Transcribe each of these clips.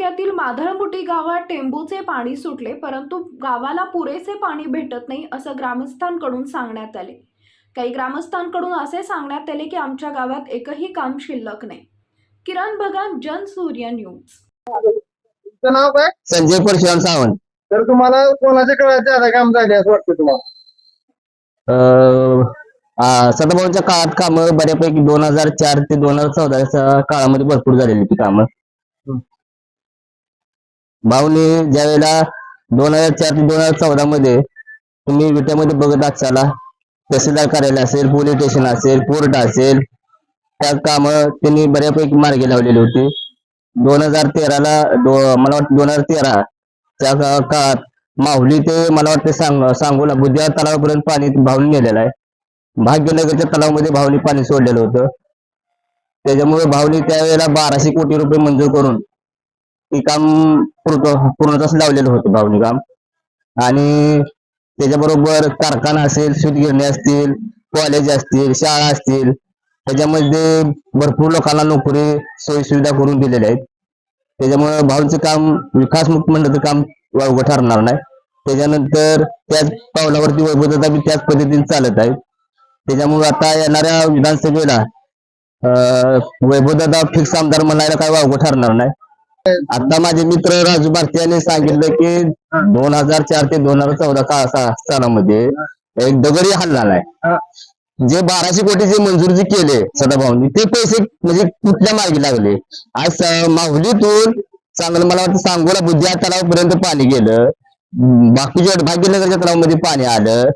तालुक्यातील माधळमुठी गावात टेंबूचे पाणी सुटले परंतु गावाला पुरेसे पाणी भेटत नाही असं ग्रामस्थांकडून सांगण्यात आले. काही ग्रामस्थांकडून असे सांगण्यात आले की आमच्या गावात एकही काम शिल्लक नाही. किरण भगत जन सूर्य न्यूज. तुमचं नाव काय? संजय परशुराम सावंत. तर तुम्हाला कोणाच्या काळात ज्यादा काम झाले असं वाटतं तुम्हाला? अं, आ, सदाभाऊंच्या काळात कामं बऱ्यापैकी दोन हजार चार ते दोन हजार चौदा काळामध्ये भरपूर झालेली ती कामं. भाऊने ज्यावेळेला दोन हजार चार ते दोन हजार चौदा मध्ये तुम्ही विट्यामध्ये बघत असाला तहसीलदार कार्यालय असेल पोलीस स्टेशन असेल कोर्ट असेल त्या काम त्यांनी बऱ्यापैकी मार्गी लावलेली होती. दोन हजार तेराला दो मला वाटतं दोन हजार तेरा त्या काळात माहुली ते मला वाटतं सांग सांगूला बुद्धिवार तलावापर्यंत पाणी भावनी नेलेलं आहे. भाग्यनगरच्या तलावामध्ये भावनी पाणी सोडलेलं होतं. त्याच्यामुळे भावनी त्यावेळेला बाराशे कोटी रुपये मंजूर करून ते काम पूर्ण पूर्णतच लावलेलं होतं भावनी काम. आणि त्याच्याबरोबर कारखाना असेल सूतगिरणी असतील कॉलेज असतील शाळा असतील त्याच्यामध्ये भरपूर लोकांना नोकरी सोयी सुविधा करून दिलेल्या आहेत. त्याच्यामुळे भाऊंचं काम विकासमुख म्हणलं तर काम वावगं ठरणार नाही. त्याच्यानंतर त्याच पावलावरती वैभवता बी त्याच पद्धतीने चालत आहे त्याच्यामुळे आता येणाऱ्या विधानसभेला वैभवदादा फिक्स आमदार म्हणायला काय वावगं ठरणार नाही. आता माझे मित्र राजू भारती यांनी सांगितलं की दोन हजार चार ते दोन हजार चौदा का सा- सालामध्ये एक दगडी हल्ला नाही जे बाराशे कोटीचे मंजूर जे केले सदाभाऊंनी ते पैसे म्हणजे कुठल्या मार्गी लागले? आज माहुलीतून चांगलं मला वाटतं सांगोला बुद्धिया तलावापर्यंत पाणी गेलं. बाकीच्या भाग्यनगरच्या तलावामध्ये पाणी आलं.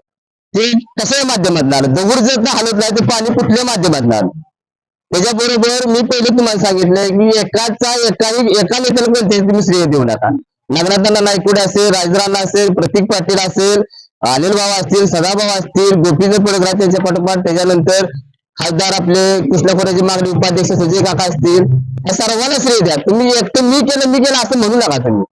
ते कशाच्या माध्यमातून आलं? दगड जर हलत नाही तर पाणी कुठल्या माध्यमातून आलं? त्याच्याबरोबर मी पहिले तुम्हाला सांगितलं की एकाचा एकाही एका नेत्याला पण तुम्ही श्रेय देऊ नका. नागनाथांना नायकुडे असेल राजराणा असेल प्रतीक पाटील असेल अनिल भाऊ असतील सदाभाऊ असतील गोपीचंद पडगरा त्यांच्या पाठोपाठ त्याच्यानंतर खासदार आपले कृष्णखोऱ्याचे मागणी उपाध्यक्ष संजय काका असतील या सर्वांना श्रेय द्या. तुम्ही एकटं मी केलं मी केलं असं म्हणू नका तुम्ही.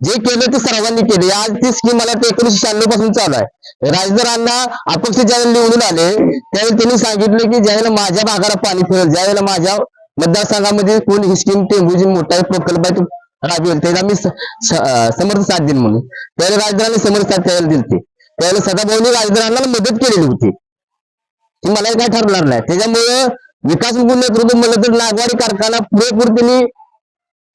जे केलं ते सर्वांनी केले. आज ती स्कीम मला ते एकोणीशे शहाण्णवपासून चालू आहे. राजदारांना अपक्ष ज्यावेळेला निवडून आले त्यावेळी त्यांनी सांगितलं की ज्यावेळेला माझ्या भागाला पाणी फिरेल ज्यावेळेला माझ्या मतदारसंघामध्ये कोण ही स्कीम टेंबूची मोठा प्रकल्प आहे तो राबवेल त्याला मी समर्थ साथ देईन म्हणून. त्यावेळेला राजदारांनी समर्थ साथ त्यावेळेला दिली त्यावेळेला सदाभाऊनी राजदारांना मदत केलेली होती. ती मला काय ठरणार नाही. त्याच्यामुळे विकास नेतृत्व म्हणलं तर नागवाडी कारखाना पुरेपूर त्यांनी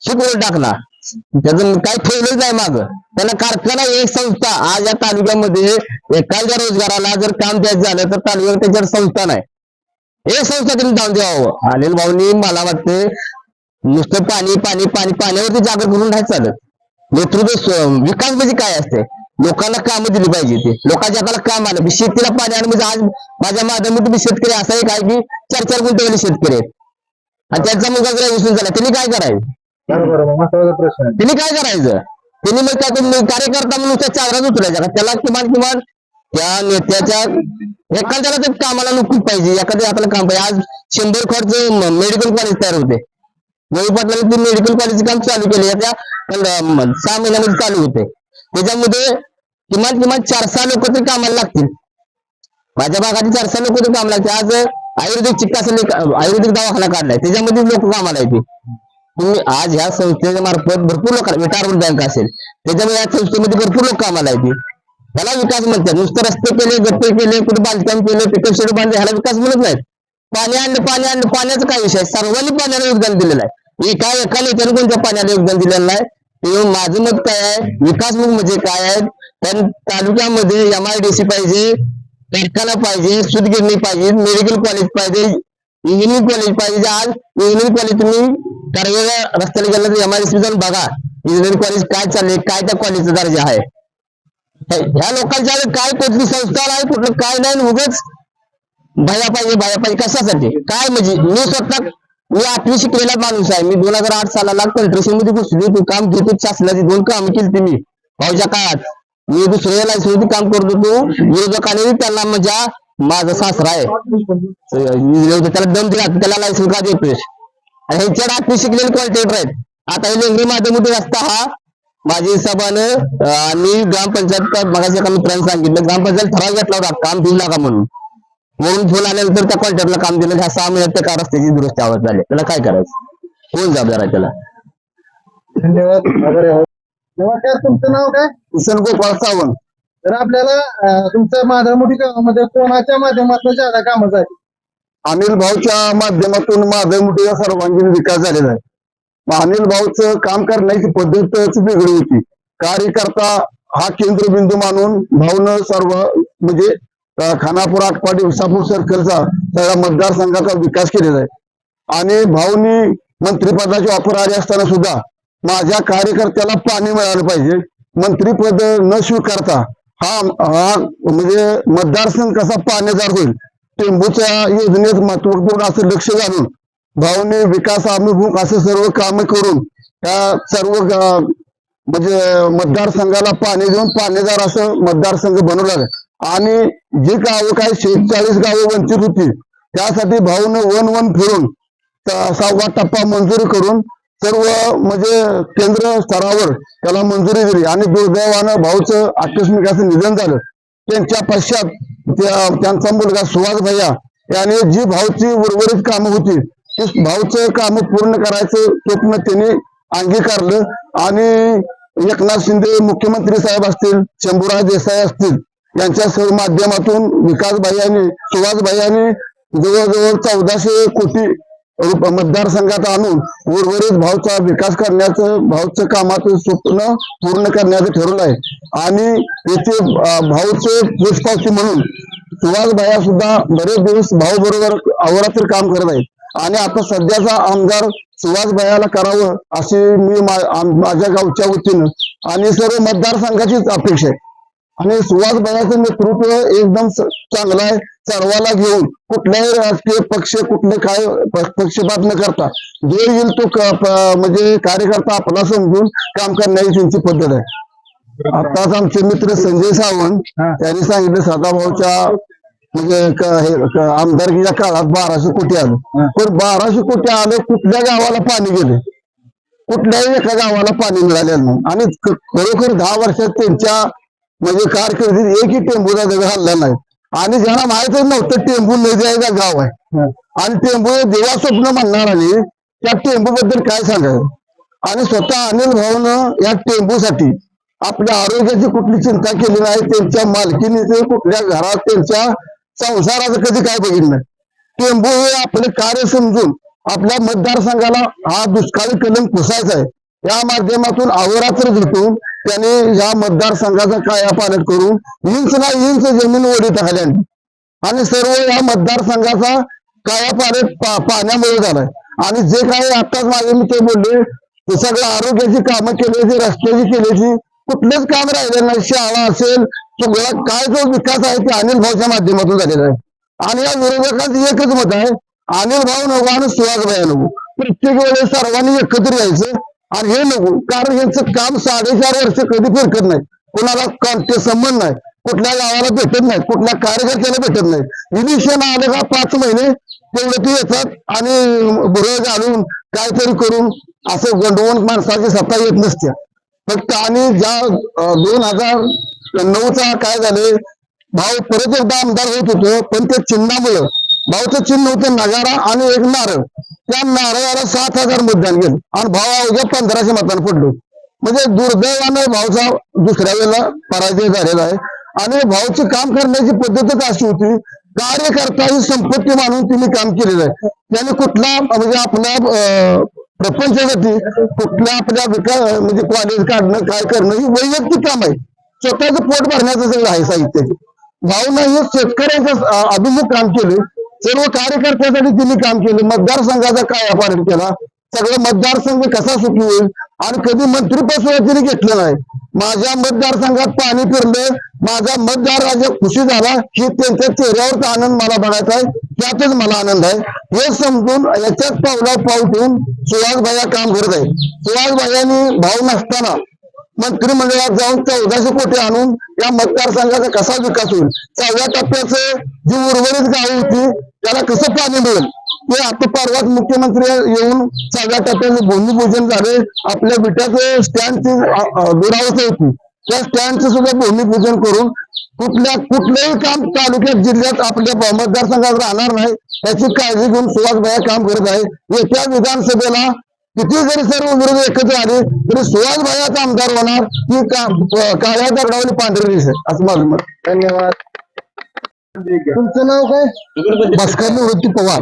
शिकवून टाकला. त्याचं काय ठेवलंच नाही माग? त्यांना कारखाना एक संस्था आज या तालुक्यामध्ये एखाद्या रोजगाराला जर काम द्यायचं झालं तर तालुक्यात त्याच्यावर संस्था नाही. एक संस्था त्यांनी जाऊन द्यावं. अनिल भाऊनी मला वाटते नुसतं पाणी पाणी पाणी पाण्यावरती जागर करून नाही चालत. नेतृत्व विकास म्हणजे काय असते? लोकांना काम दिली पाहिजे ते. लोकांच्या हाताला काम आलं. शेतीला पाणी आणि म्हणजे आज माझ्या माध्यमातून तुम्ही शेतकरी असा एक आहे की चार चार गुंतवले शेतकरी आहेत. आणि त्यांचा मुलगा जर विसरून झाला. त्यांनी काय करायचं? बरोबर महत्त्वाचा प्रश्न आहे. त्यांनी काय करायचं? त्यांनी मग त्यातून कार्यकर्ता म्हणून त्या उतरायचा. का त्याला किमान किमान त्या नेत्याच्या एखाद्याला तर कामाला नोकरी पाहिजे. एखादं आपलं काम पाहिजे. आज शंभर खर्च मेडिकल कॉलेज तयार होते. रवी पाटलांनी ते मेडिकल कॉलेज काम चालू केले. याच्या सहा महिन्यामध्ये चालू होते. त्याच्यामध्ये किमान किमान चार सहा लोक तरी कामाला लागतील. माझ्या भागातील चार सहा लोक तरी कामाला लागतील. आज आयुर्वेदिक चिकित्सा आयुर्वेदिक दवाखाना काढलाय. त्याच्यामध्ये लोक कामाला येतील. तुम्ही आज ह्या संस्थेच्या मार्फत भरपूर लोक विटारवर बँक असेल त्याच्यामुळे या संस्थेमध्ये भरपूर लोक कामाला येतील त्याला विकास म्हणतात. नुसतं रस्ते केले गप्पे केले कुठे बांधकाम केले पिकअप शेड बांधले ह्याला विकास म्हणत नाहीत. पाणी आणलं पाणी आणलं पाण्याचा काय विषय? सर्वांनी पाण्याला योगदान दिलेलं आहे. एका एका नेत्याने कोणत्या पाण्याला योगदान दिलेलं नाही? ते माझं मत काय आहे? विकास म्हणजे काय आहे? तर तालुक्यामध्ये एमआयडीसी पाहिजे कारखाना पाहिजे सुतगिरणी पाहिजे मेडिकल कॉलेज पाहिजे इंजिनिअरिंग कॉलेज पाहिजे आज. इंजिनिअरिंग कॉलेज तुम्ही कारवेळा रस्त्याला गेला तर एमआयडीसी जाऊन बघा. इंजिनिअरिंग कॉलेज काय चालले काय त्या कॉलेजचा दर्जा आहे? ह्या लोकांच्या काय कुठली संस्था आहे कुठलं काय नाही उगच भया पाहिजे भया पाहिजे कशासाठी काय म्हणजे मी स्वतः मी आठवी शिकलेला माणूस आहे. मी दोन हजार आठ सालाला कंट्रेशनमध्ये घुसली तू काम घेतो शासनाची दोन काम केली मी. भाऊच्या काळात. मी दुसऱ्या लायसन्स काम करत होतो. विरोधकाने त्यांना माझ्या माझा सासरा आहे. त्याला दम दिला त्याला लायसन्स का देतोय? आणि ह्यांच्या आठवी शिकलेले कॉन्ट्रॅक्टर आहेत. आता हे लेंगरी माध्यमातून रस्ता हा. माझ्या हिशोबानं अं, आम्ही ग्रामपंचायत मगाशी एका मित्राने सांगितलं ग्रामपंचायत ठराव घेतला होता काम देऊ नका म्हणून. म्हणून फोन आल्यानंतर त्या कॉन्ट्रॅक्टला काम दिलं ह्या सहा महिन्यात त्या रस्त्याची दुरुस्ती आवड झाली. त्याला काय करायचं? कोण जबाबदार आहे त्याला? धन्यवाद. नमस्कार तुमचं नाव काय? किसन गोपाळ सावंत. तर आपल्याला तुमचं तुमच्या माधवमुठी गावामध्ये कोणाच्या माध्यमातून ज्यादा कामं झाली? अनिल भाऊच्या माध्यमातून माधव मोठीचा सर्वांगीण विकास झालेला आहे. अनिल भाऊचं काम करण्याची पद्धतच वेगळी होती. कार्यकर्ता हा केंद्रबिंदू मानून भाऊनं सर्व म्हणजे खानापूर आटपाडी उसापूर सर्कलचा सगळ्या मतदारसंघाचा विकास केलेला आहे. आणि भाऊनी मंत्रिपदाची ऑफर आली असताना सुद्धा माझ्या कार्यकर्त्याला पाणी मिळालं पाहिजे. मंत्रिपद न स्वीकारता हा हा म्हणजे मतदारसंघ कसा पाण्यादार होईल टेंबूच्या योजनेत महत्त्वपूर्ण असं लक्ष घालून भाऊने विकास अभिमुख असे सर्व काम करून त्या सर्व म्हणजे मतदारसंघाला पाणी देऊन पाणीदार असं मतदारसंघ बनवला आहे. आणि जी गावं काय शेहेचाळीस गावं वंचित होती त्यासाठी भाऊने वन वन फिरून सहावा टप्पा मंजूर करून सर्व म्हणजे केंद्र स्तरावर त्याला मंजुरी दिली. आणि दुर्दैवानं भाऊचं आकस्मिक असं निधन झालं. त्यांच्या पश्चात त्या- त्यांचा मुलगा सुहास भैया याने जी भाऊची उर्वरित कामं होती ती भाऊचं काम पूर्ण करायचं स्वप्न त्यांनी अंगीकारलं. आणि एकनाथ शिंदे मुख्यमंत्री साहेब असतील शंभूराज देसाई असतील यांच्या सर्व माध्यमातून विकास भाई भाईयांनी सुहास आणि जवळजवळ चौदाशे कोटी मतदारसंघात आणून उर्वरित भाऊचा विकास करण्याचं भाऊचं कामाचं स्वप्न पूर्ण करण्याचं ठरवलं आहे. आणि येथे भाऊचे पुष्पाची म्हणून सुभाष भाया सुद्धा बरेच दिवस भाऊ बरोबर अहोरात्र काम करत आहेत. आणि आता सध्याचा आमदार सुभाष भायाला करावं अशी मी माझ्या गावच्या वतीनं आणि सर्व मतदारसंघाचीच अपेक्षा आहे. आणि सुभाष भायाचं नेतृत्व एकदम चांगलं आहे. सर्वाला घेऊन कुठल्याही राजकीय पक्ष कुठले काय पक्षपात न करता जो येईल तो म्हणजे कार्यकर्ता आपला समजून काम करण्याची त्यांची पद्धत आहे. आताच आमचे मित्र संजय सावंत. त्यांनी सांगितलं सदाभाऊच्या म्हणजे आमदारकीच्या काळात बाराशे कोटी. आलं. पण बाराशे कोटी आले कुठल्या गावाला पाणी गेले? कुठल्याही एका गावाला पाणी मिळालेलं नाही. आणि खरोखर दहा वर्षात त्यांच्या म्हणजे कारकिर्दीत एकही टेंबूचा दगड हल्ला नाही. आणि ज्यांना माहितच नव्हतं टेंबू नदीचा गाव आहे. आणि हे देवा स्वप्न म्हणणाराने त्या टेंबू बद्दल काय सांगायचं? आणि स्वतः अनिल भाऊनं या टेंबूसाठी आपल्या आरोग्याची कुठली चिंता केली नाही त्यांच्या मालकीनीचे कुठल्या घरात त्यांच्या संसाराचं कधी काय बघितलं नाही. टेंबू हे आपले कार्य समजून आपल्या मतदारसंघाला हा दुष्काळी कलम पुसायचा आहे. या माध्यमातून अहोरात्र झुटून त्याने या मतदारसंघाचा कायापालट करून इंच ना इंच जमीन ओढीत आणली आणि सर्व या मतदारसंघाचा कायापालट पा- पाण्यामुळे झालाय. आणि जे काही आताच माझे ते बोलले ते सगळं आरोग्याची कामं केली रस्त्याची केल्याची कुठलेच काम राहिले नाही. शाळा असेल सगळा काय जो विकास आहे ते अनिल भाऊच्या माध्यमातून झालेला आहे. आणि या विरोधकांचं एकच मत आहे अनिल भाऊ नको आणि सुहास भाई नको. प्रत्येक वेळेस सर्वांनी एकत्र यायचं आणि हे नको कारण यांचं काम साडेचार वर्ष कधी फिरकत नाही. कुणाला कोणते संबंध नाही कुठल्या गावाला भेटत नाही कुठल्या कार्यकर्त्याला भेटत नाही. इलेक्शन आले का पाच महिने तेवढे ते येतात आणि बुरं घालून काहीतरी करून असं गंडवून माणसाची सत्ता येत नसते. फक्त आणि ज्या दोन हजार नऊचा काय झाले भाऊ परत एकदा आमदार होत होतो पण त्या चिन्हामुळं भाऊचं चिन्ह होतं नगारा आणि एक नारळ. त्या नारळाला सात हजार मतदान गेलं. आणि भाऊ अवघ्या पंधराशे मतदान पडलो. म्हणजे दुर्दैवानं भाऊचा दुसऱ्या वेळेला पराजय झालेला आहे. आणि भाऊचं काम करण्याची पद्धतच अशी होती. कार्यकर्ता ही संपत्ती मानून तिने काम केलेलं आहे. त्याने कुठला म्हणजे आपल्या अं, प्रपंचासाठी कुठल्या आपल्या विकास म्हणजे कॉलेज काढणं काय करणं ही वैयक्तिक काम आहे. स्वतःचं पोट भरण्याचं सगळं आहे साहित्याचे भाऊनं हे शेतकऱ्यांचं अभिमुख काम केलं. सर्व कार्यकर्त्यासाठी तिने काम केलं. मतदारसंघाचा काय अपारण केला? सगळं मतदारसंघ कसा सुखी होईल? आणि कधी मंत्रीपद सुद्धा तिने घेतलं नाही. माझ्या मतदारसंघात पाणी फिरलं माझा मतदार राजा खुशी झाला. की त्यांच्या चेहऱ्यावरचा आनंद मला बघायचा आहे. त्यातच मला आनंद आहे. हे समजून याच्याच पावला पाऊल ठेवून सुहास भाया काम करत आहे सुहास भायांनी भाऊ नसताना मंत्रिमंडळात जाऊन चौदाशे कोटी आणून या मतदारसंघाचा कसा विकास होईल? चौदा टप्प्याचं जी उर्वरित गाव होती त्याला कसं पाणी मिळेल? ते आता परवाच मुख्यमंत्री येऊन सगळ्या टप्प्याचं भूमिपूजन झाले. आपल्या विट्याचं स्टँडची दुरावस्था होती. त्या स्टँडचं सुद्धा भूमिपूजन करून कुठल्या कुठलंही काम तालुक्यात जिल्ह्यात आपल्या मतदारसंघात राहणार नाही याची काळजी घेऊन सुहास भाया काम करत आहे. येत्या विधानसभेला किती जरी सर्व विरोधी एकत्र आले तरी सुहास भायाचा आमदार होणार की काळ्या दगडावली पांढरी असं माझं मत. धन्यवाद. तुमचं नाव काय? भास्कर निवृत्ती पवार.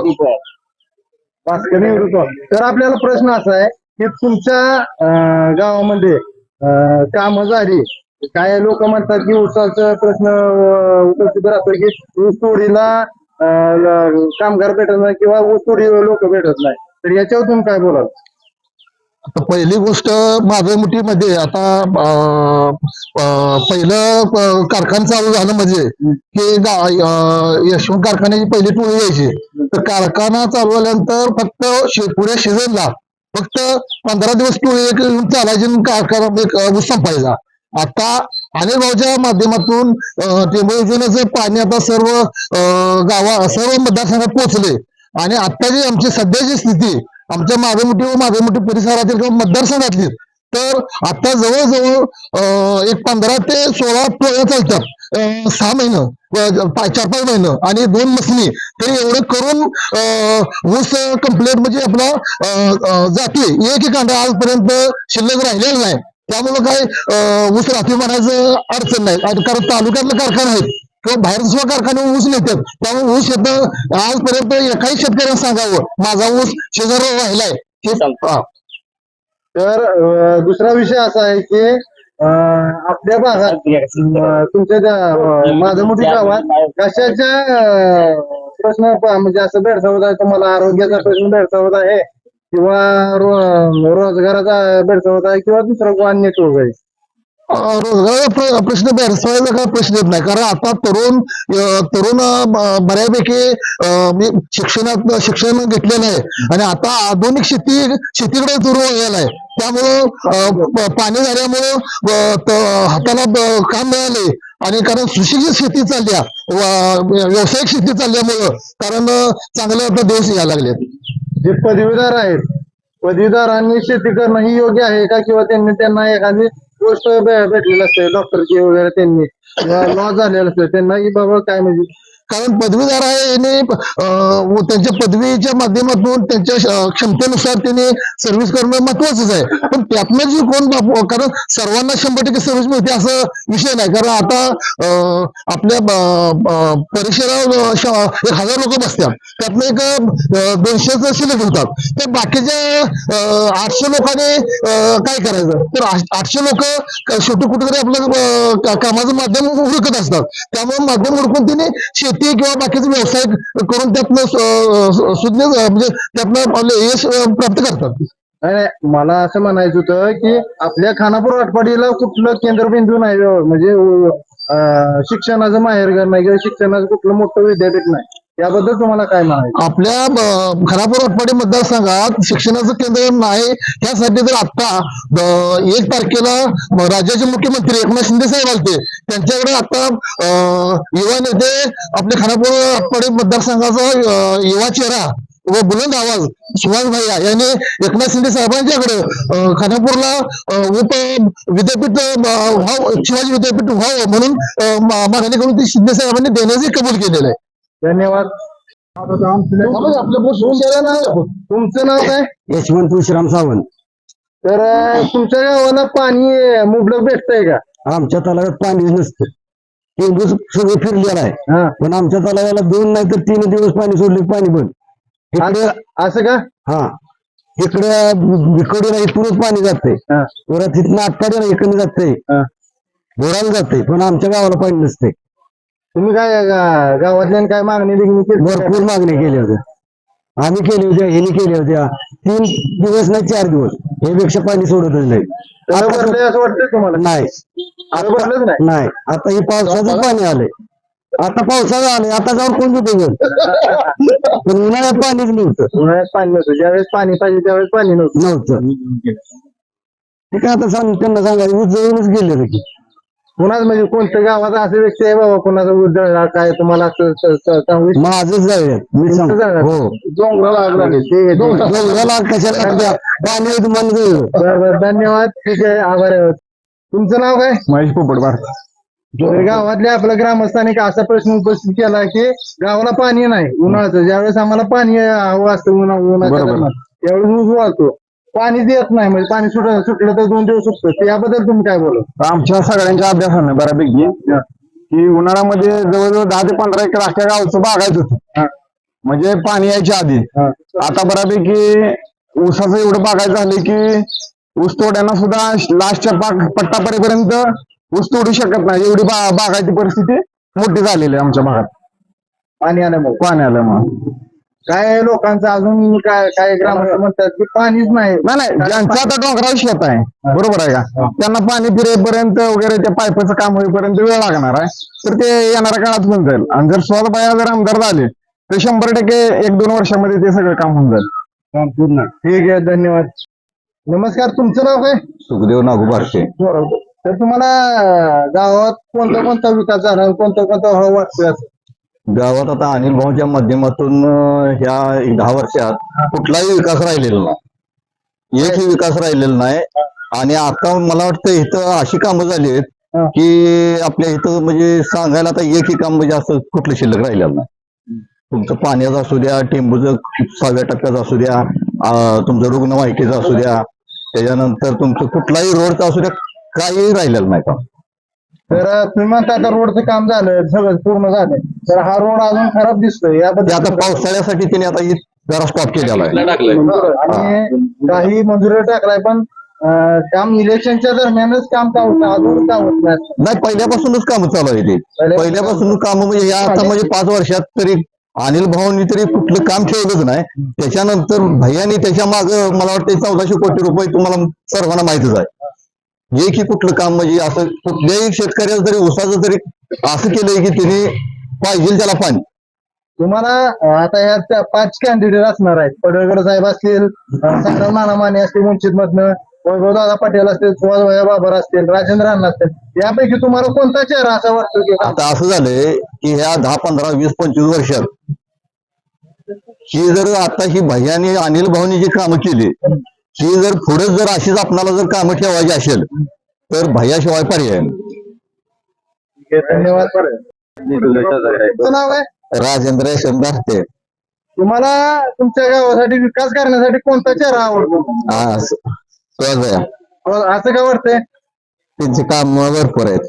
भास्कर निवृत्त तर आपल्याला प्रश्न असा आहे की तुमच्या गावामध्ये काम झाली काय लोक म्हणतात की ऊसाचा प्रश्न उपस्थित राहतो की ऊस तोडीला कामगार भेटत नाही किंवा ऊस तोडी लोक भेटत नाही. तर याच्यावर तुम्ही काय बोलाल? पहिली गोष्टमध्ये आता पहिलं कारखाना चालू झालं म्हणजे की यशवंत कारखान्याची पहिली टोळी यायची. तर कारखाना चालू झाल्यानंतर फक्त पुढे सीझनला फक्त पंधरा दिवस टोळी एक येऊन चालायची कारखाना ऊस संपायचा. आता अनिल भाऊच्या माध्यमातून अं, टेंबू योजनेचं पाणी आता सर्व गावा सर्व मतदारसंघात पोहोचले. आणि आता जी आमची सध्याची स्थिती आमच्या मागेमुठी व मागेमुठी परिसरातील किंवा मतदारसंघातली. तर आता जवळजवळ एक पंधरा ते सोळा टोळ्या चालतात. सहा महिनं चार पाच महिनं आणि दोन मसनी तरी एवढं करून ऊस कंप्लेंट म्हणजे आपला अं, जाते एक कांदा आजपर्यंत शिल्लक राहिलेला नाही. त्यामुळं काय ऊस राखीव म्हणायचं अडचण नाही. कारण तालुक्यातले कारखाने आहेत. किंवा बाहेर सुद्धा कारखाने ऊस नेतात त्यामुळे ऊस येतं. आजपर्यंत एकाही शेतकऱ्याला सांगावं माझा ऊस शेजारवर राहिलाय. हे हा. तर दुसरा विषय असा आहे की आपल्या भागात तुमच्या त्या अं, माझामुठी गावात कशाच्या प्रश्न म्हणजे असं भेडसावत आहे तुम्हाला आरोग्याचा प्रश्न भेडसावत आहे किंवा रोजगाराचा भेडसावत आहे किंवा दुसरा कोण नेटवर्क आहे? रोजगाराचा प्रश्न भेडसावायचा काय प्रश्न येत नाही. कारण आता तरुण तरुण बऱ्यापैकी मी शिक्षणात शिक्षण घेतलेलं आहे. आणि आता आधुनिक शेती शेतीकडे सुरू व्हायला आहे. त्यामुळं पाणी झाल्यामुळं हाताला काम मिळाले. आणि कारण सुशिक्षित शेती चालल्या व्यावसायिक शेती चालल्यामुळं कारण चांगले आता दिवस यायला लागलेत जे पदवीधर आहेत पदवीधरांनी शेती करणं ही योग्य आहे का? किंवा त्यांनी त्यांना एखादी गोष्ट भेटलेलं भेटलेली असते डॉक्टरची वगैरे त्यांनी. लॉस झालेलं असतं त्यांना की बाबा काय म्हणजे कारण पदवीधर आहे याने अं, त्यांच्या पदवीच्या माध्यमातून त्यांच्या क्षमतेनुसार त्यांनी सर्व्हिस करणं महत्वाचंच आहे. पण त्यातनं जी कोण कारण सर्वांना शंभर टक्के सर्व्हिस मिळते असं विषय नाही. कारण आता आपल्या परिसरावर एक हजार लोक बसतात. त्यातनं एक दोनशे शिल्लक होतात तर बाकीच्या अं, आठशे लोकांनी काय करायचं? तर आठशे लोक शेवटी कुठेतरी आपलं कामाचं माध्यम हुडकत असतात. त्यामुळे माध्यम हुडकून त्यांनी शेती किंवा बाकीचे व्यवसाय करून त्यातनं सुज्ञ म्हणजे त्यातनं यश प्राप्त करतात. नाही मला असं म्हणायचं होतं की आपल्या खानापूर आटपाडीला कुठलं केंद्रबिंदू नाही म्हणजे शिक्षणाचं माहेरघर नाही किंवा शिक्षणाचं कुठलं मोठं विद्यापीठ नाही. याबद्दल तुम्हाला काय म्हणायचं? आपल्या खरापूर आटपाडी मतदारसंघात शिक्षणाचं केंद्र नाही त्यासाठी जर आता एक तारखेला राज्याचे मुख्यमंत्री एकनाथ शिंदे साहेब आलते त्यांच्याकडे आता युवा नेते आपले खरापूर आटपाडी मतदारसंघाचा युवा चेहरा व बुलंद आवाज सुभाष भैया यांनी एकनाथ शिंदे साहेबांच्याकडे खानापूरला उप विद्यापीठ शिवाजी विद्यापीठ व्हावं म्हणून मागणी करून ती शिंदे साहेबांनी देण्याचे कबूल केलेलं आहे. धन्यवाद. आपलं तुमचं नाव काय? यशवंत विश्राम सावंत. तर तुमच्या गावाला पाणी मुबलक भेटतंय का? आमच्या तलावात पाणीच नसतं. टेंबू सगळं फिरलेला आहे. हा. पण आमच्या तलावाला दोन नाही तर तीन दिवस पाणी सोडले पाणी बंद. इकडे असं- का? हा. इकडे इकडे इथूनच पाणी जाते परत इथनं आटपाडीला इकडे जाते हा. बोराला जाते पण आमच्या गावाला पाणी नसते तुम्ही काय गा- गावातल्या काय मागणी बिगणी केली? भरपूर मागण्या केल्या होत्या आम्ही केली होत्या ह्यांनी केल्या होत्या. तीन दिवस नाही चार दिवस. यापेक्षा पाणी सोडतच नाही. तळं भरलंय असं वाटतंय तुम्हाला? नाही. तळं भरलंच नाही? नाही. आता हे पावसाचं पाणी आलंय. आता पावसाळा आलंय. आता जाऊन कोण देते पण उन्हाळ्यात पाणीच नव्हतं. उन्हाळ्यात पाणी नव्हतं. ज्यावेळेस पाणी पाहिजे त्यावेळेस पाणी नव्हतं. नव्हतं. ते काय आता सांग त्यांना सांगायचं उजळूनच गेले की कुणाच म्हणजे कोणत्या गावात असे व्यक्ती आहे बाबा कुणाचा उजळला काय तुम्हाला असं स- स- सांगू इच्छित- माझच जाऊयात मी सांग तुमचं जागा? हो डोंगराला आग लागली. ठीक आहे, ठीक आहे. डोंगराला कशाला लागत्या? पाणी आहे तुम्हाला जाऊ. बरं, बरं, धन्यवाद ठीक आहे आभार आहे. तुमचं नाव काय महेश पोपटवार तर गावातल्या आपल्या ग्रामस्थांनी एक असा प्रश्न उपस्थित केला की गावाला पाणी नाही उन्हाळ्याचं ज्यावेळेस आम्हाला पाणी हवं असतं उन्हा उन्हाच्या बरोबर. दरम्यान, त्यावेळेस ऊस वाळतो पाणी देत नाही म्हणजे पाणी सुट सुटलं तर दोन दिवस सुटतं. याबद्दल तुम्ही काय बोलत आमच्या सगळ्यांच्या अभ्यासानं बऱ्यापैकी की उन्हाळ्यामध्ये जवळजवळ दहा ते पंधरा एकर अख्ख्या गावचं बागायत होतं. म्हणजे पाणी यायच्या आधी. आता बऱ्यापैकी ऊसाचं एवढं बागायचं झालं की ऊस तोड्यांना सुद्धा लास्टच्या पाक पट्टा ऊस तोडू शकत नाही. एवढी बागायची परिस्थिती मोठी झालेली आहे आमच्या भागात. पाणी आल्यामुळे. पाणी आल्यामुळे. काय लोकांचं अजून काय काय ग्रामस्थ म्हणतात की पाणीच नाही. नाही नाही ज्यांचं आता डोंगरावर शेत आहे बरोबर आहे का? त्यांना पाणी फिरेपर्यंत वगैरे त्या पाईपाचं काम होईपर्यंत वेळ लागणार आहे तर ते येणाऱ्या काळात होऊन जाईल. आणि जर स्वतः बाया जर आमदार झाले तर शंभर टक्के एक दोन वर्षामध्ये ते सगळं काम होऊन जाईल. संपूर्ण ठीक आहे धन्यवाद. नमस्कार तुमचं नाव काय? सुखदेव नागू बारशे तर तुम्हाला गावात कोणता कोणता विकास झाला कोणता कोणता व्हावा वाटतोय असं? गावात आता अनिल भाऊच्या माध्यमातून ह्या दहा वर्षात कुठलाही विकास राहिलेला नाही. एकही विकास राहिलेला नाही. आणि आता मला वाटतं इथं अशी कामं झाली आहेत. की आपल्या इथं म्हणजे सांगायला आता एकही काम म्हणजे असं कुठलं शिल्लक राहिलेलं नाही. तुमचं पाण्याचं असू द्या टेंबूचं सहाव्या टप्प्याचं असू द्या तुमचं रुग्णवाहिकेचं असू द्या. त्याच्यानंतर तुमचं कुठलाही रोडचं असू द्या काही राहिलेलं नाही काम तर तुम्ही म्हणता आता रोडचं काम झालं सगळं पूर्ण झालं. तर हा रोड अजून खराब दिसतोय ते याबद्दल आता पावसाळ्यासाठी त्याने आता जरा स्टॉप केलेला आहे. बरोबर. आणि काही मंजुरी टाकलाय पण अं, काम इलेक्शनच्या दरम्यानच काम का होतं अजून का होत नाही? नाही पहिल्यापासूनच काम चालू आहे ते. पहिल्यापासून. काम म्हणजे या आता म्हणजे पाच वर्षात तरी अनिल भाऊंनी तरी कुठलं काम ठेवलंच नाही. त्याच्यानंतर भैयानी त्याच्या माग मला वाटतं चौदाशे कोटी रुपये तुम्हाला सर्वांना माहितच आहे. हे की कुठलं काम म्हणजे असं कुठल्याही शेतकऱ्याला तरी उसाचं तरी असं केलंय की तिने पाहिजे त्याला पाणी. तुम्हाला आता ह्या पाच कॅन्डिडेट असणार आहेत. पडळकर साहेब असतील संग्राम माने असतील वंचित मधनं वैभवदादा पटेल असतील सुभाष बाबर असतील राजेंद्र अण्णा असतील. यापैकी तुम्हाला कोणता चेहरा असा वाटतो की आता असं झालंय की ह्या दहा पंधरा वीस पंचवीस वर्षात ही जर आता ही भैयानी अनिल भाऊनी जी कामं केली ही जर पुढे जर अशीच आपणाला जर कामं ठेवायची असेल तर भैयाशिवाय पर्याय नाही. धन्यवाद. तुमचं नाव आहे राजेंद्र यशवंत तुम्हाला तुमच्या गावासाठी विकास करण्यासाठी कोणता चेहरा आवडतो? हा, असं. काय वाटतंय? त्यांची काम भरपूर आहेत.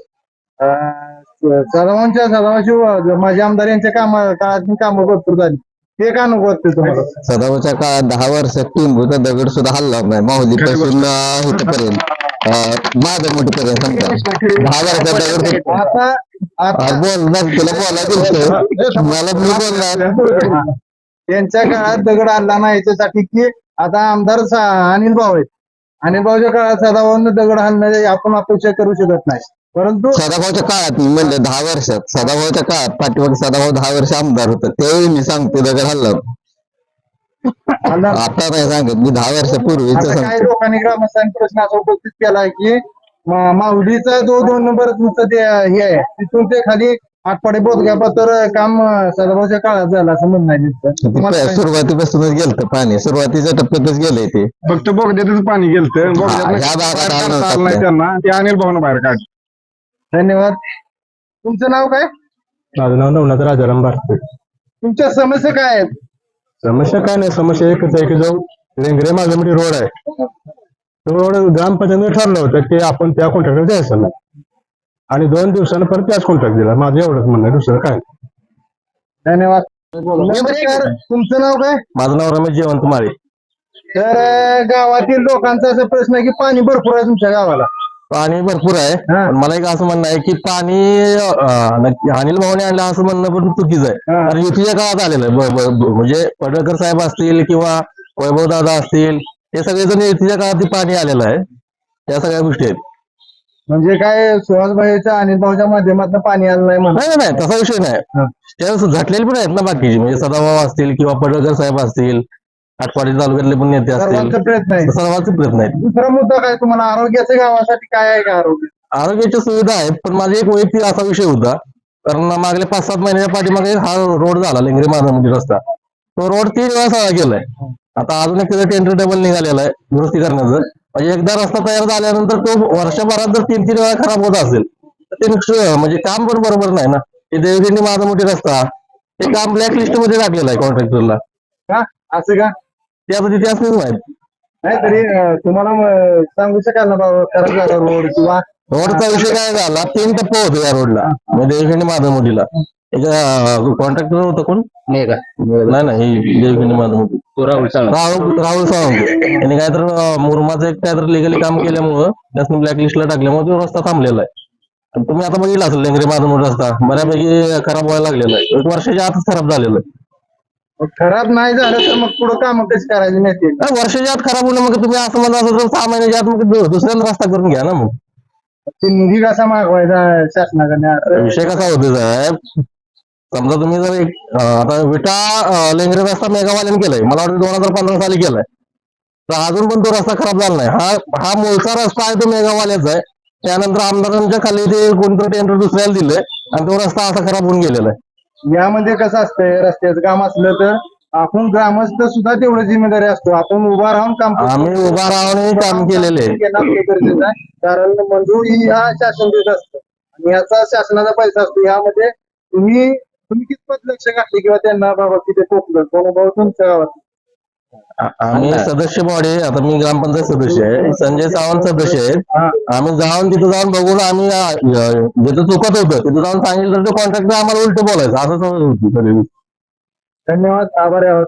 अं, सदाभाऊंच्या सदाभाऊ माझ्या आमदार यांच्या कामा काळात कामं भरपूर झाली. ते का नको वाटते तुम्हाला? सदाभाऊच्या काळात दहा वर्षात टिंबूचा दगड सुद्धा हल्ला नाही. माहुली पासून इथपर्यंत महादमोटी पर्यंत समजा दहा वर्षात दगड आता हा, बोल ना तुला बोलायचं मला मी बोलणार त्यांच्या काळात दगड आणला नाही त्यासाठी की आता आमदार सा- अनिल भाऊ आहेत. अनिल भाऊच्या काळात सदाभाऊंना दगड आणण्याची आपण अपेक्षा करू शकत नाही. परंतु सदाभाऊच्या काळात मी म्हणलं दहा वर्षात सदाभाऊच्या काळात पाठीमागे सदाभाऊ दहा वर्ष आमदार होत त्यावेळी मी सांगतो दगड हल्ला आता नाही सांगत मी दहा वर्षापूर्वीच आता काही सांगतो लोकांनी ग्रामस्थांनी प्रश्न असा उपस्थित केलाय की मा- माऊलीचा जो दोन नंबर तुमचं ते हे आहे तिथून ते खाली आठवडे बोधग्यापत्र काम अं, सदाभाऊच्या काळात झालं असं म्हणणं आहे तिथं. तुम्हाला काय- सुरुवातीपासूनच गेलत पाणी सुरुवातीच्या टप्प्यातच गेलंय ते फक्त बोगद्यातच पाणी गेलतं हा, ह्या भागात आलं आपल्या. त्यांना ते अनिल भाऊन बाहेर काढ धन्यवाद. तुमचं नाव काय? माझं नाव नवनाथ राजाराम भारते तुमच्या समस्या काय आहेत? समस्या काय नाही समस्या एकच आहे की जो रेंगरे माझ्यामध्ये रोड आहे. तो रोड ग्रामपंचायतीने ठरलं होतं की आपण त्या कॉन्ट्रॅक्टर द्यायचं नाही. आणि दोन दिवसानं परत त्याच कॉन्ट्रॅक्ट दिला. माझं एवढंच म्हणणं आहे दुसरं काय नाही. धन्यवाद. नमस्कार. तुमचं नाव काय? माझं नाव रमेश जयवंत माळी. तर अं, गावातील लोकांचा असा प्रश्न आहे की पाणी भरपूर आहे तुमच्या गावाला. पाणी भरपूर आहे. पण मला एक असं म्हणणं आहे की पाणी अं, नक्की अनिल भाऊने आणलं असं म्हणणं पण चुकीचं आहे. कारण युतीच्या काळात आलेलं आहे. ब- ब- ब- म्हणजे पडळकर साहेब असतील किंवा वैभव दादा असतील हे सगळेजण युतीच्या काळात ते पाणी आलेलं आहे. त्या सगळ्या गोष्टी आहेत. म्हणजे काय सुहासभाईच्या अनिल भाऊच्या माध्यमातून पाणी आलं नाही म्हणा नाही नाही, नाही. तसा विषय हा. नाही त्यावेळेस झटलेले पण आहेत ना बाकीचे. म्हणजे सदाभाऊ असतील किंवा पडळकर साहेब असतील आटपाडी तालुक्यातले पण नेते असतील. सर्वांचा प्रयत्न आहे. सर्वांचे प्रयत्न आहेत दुसरा मुद्दा काय? तुम्हाला आरोग्याच्या गावासाठी काय आहे का आरोग्य? आरोग्याच्या सुविधा आहेत पण माझा एक वैयक्तिक असा विषय होता. कारण मागल्या पाच सात महिन्याच्या पाठीमागे हा रोड झाला लेंगरे माधवमध्ये रस्ता. तो रोड तीन वेळा सगळा केलाय. आता अजून एक त्याचं टेंडर टेबल निघालेलं आहे दुरुस्ती करण्याचं. म्हणजे एकदा रस्ता तयार झाल्यानंतर तो वर्षभरात जर तीन तीन वेळा खराब होत असेल तर ते म्हणजे काम पण बरोबर नाही ना. ते देवगिंडी माझा मोठी रस्ता ते काम ब्लॅक लिस्टमध्ये टाकलेलं आहे कॉन्ट्रॅक्टरला का? असं का? ते आता तिथे असलेच माहीत नाही तरी अं, तुम्हाला म- सांगू शकाल ना बाबा खराब झाला रोड किंवा? रोडचा विषय काय झाला? तीन टप्पे होते या रोडला म्हणजे देवखिंडी माधवमुडीला कॉन्ट्रॅक्टर होतं कोण? नाही नाही देवखिंडी माधवमुडी राहुल राहुल सावंत. यांनी काय तर मुरमाचं एक काय तर लिगली काम केल्यामुळं त्यासनी ब्लॅकलिस्टला टाकल्यामुळे तो रस्ता थांबलेला आहे. आणि तुम्ही आता बघितला असेल लेंगरे माधवमुडी रस्ता. बऱ्यापैकी खराब व्हायला लागलेला आहे. एक वर्षाच्या आतच खराब झालेला आहे. मग खराब नाही झालं तर मग पुढं काम कशी करायची माहिती नाही, वर्षाच्या आत खराब होणं मग तुम्ही असं म्हणत असेल तर सहा महिन्याच्या आत मग दु- दुसऱ्यांदा रस्ता करून घ्या ना मग. ते निधी कसा मागवायचा शासनाकडे असं विषय कसा होतो साहेब? समजा तुम्ही जर एक अं, आता विटा अं, लेंगरे रस्ता मेगावाल्याने केलाय. मला वाटतं दोन हजार पंधरा साली केलाय. तर अजून पण तो रस्ता खराब झाला नाही. हा हा मूळचा रस्ता आहे तो मेगावाल्याचा आहे. त्यानंतर आमदारांच्या खाली ते कोणतं टेंडर दुसऱ्याला दिलंय आणि तो रस्ता असा खराब होऊन गेलेला आहे. यामध्ये कसं असतंय रस्त्याचं काम असलं तर आपण ग्रामस्थ सुद्धा तेवढं जिम्मेदारी असतो. आपण उभा राहून काम करतो. आम्ही उभा राहून हे काम केलेले आहे. घेणं आपलं गरजेचं आहे. कारण मंजूर ही हा शासन देत असतं. आणि याचा शासनाचा पैसा असतो. यामध्ये तुम्ही तुम्ही कितपत लक्ष घातले किंवा त्यांना बाबा तिथे पोकलं कोण भाऊ तुमच्या गावात? आम्ही सदस्य बॉडी आता मी ग्रामपंचायत सदस्य आहे संजय सावंत सदस्य आहेत. आम्ही जाऊन तिथं जाऊन बघून आम्ही जिथं चुकत होतं तिथं जाऊन सांगितलं तर कॉन्ट्रॅक्टर आम्हाला उलट बोलायचं असं सवय होती. धन्यवाद आभारी आहोत.